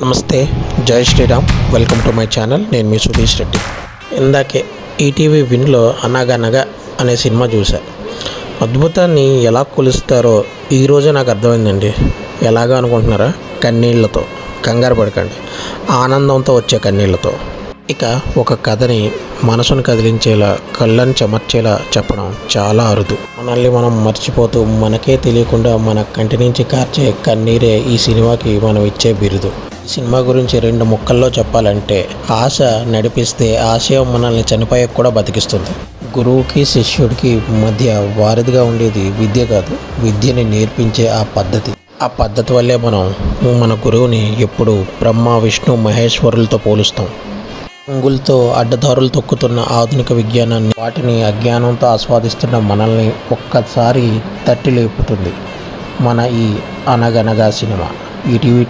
నమస్తే జై Shri Ram. Welcome to my channel. నేను మీ సుధీష్ రెడ్డి. ఇందాకే ఈటీవీ విన్లో అనగనగా అనే సినిమా చూసా అద్భుతాన్ని ఎలా కొలుస్తారో ఈరోజు నాకు అర్థమైందండి. ఎలాగా అనుకుంటున్నారా? కన్నీళ్ళతో. కంగారు పడకండి. ఆనందంతో వచ్చే కన్నీళ్ళతో. ఇక ఒక కథని మనసును కదిలించేలా కళ్ళని చెమర్చేలా చెప్పడం చాలా అరుదు. మనల్ని మనం మర్చిపోతూ మనకే తెలియకుండా మన కంటి నుంచి కార్చే కన్నీరే ఈ సినిమాకి మనం ఇచ్చే బిరుదు. సినిమా గురించి రెండు ముక్కల్లో చెప్పాలంటే ఆశ నడిపిస్తే ఆశయం మనల్ని చనిపోయాక కూడా బతికిస్తుంది. గురువుకి శిష్యుడికి మధ్య వారిదిగా ఉండేది విద్య కాదు విద్యని నేర్పించే ఆ పద్ధతి. ఆ పద్ధతి వల్లే మనం మన గురువుని ఎప్పుడు బ్రహ్మ విష్ణు మహేశ్వరులతో పోలుస్తాం. అంగులతో అడ్డదారులు తొక్కుతున్న ఆధునిక విజ్ఞానాన్ని వాటిని అజ్ఞానంతో ఆస్వాదిస్తున్న మనల్ని ఒక్కసారి తట్టి లేపుతుంది మన ఈ అనగనగా సినిమా. ఈటీవీ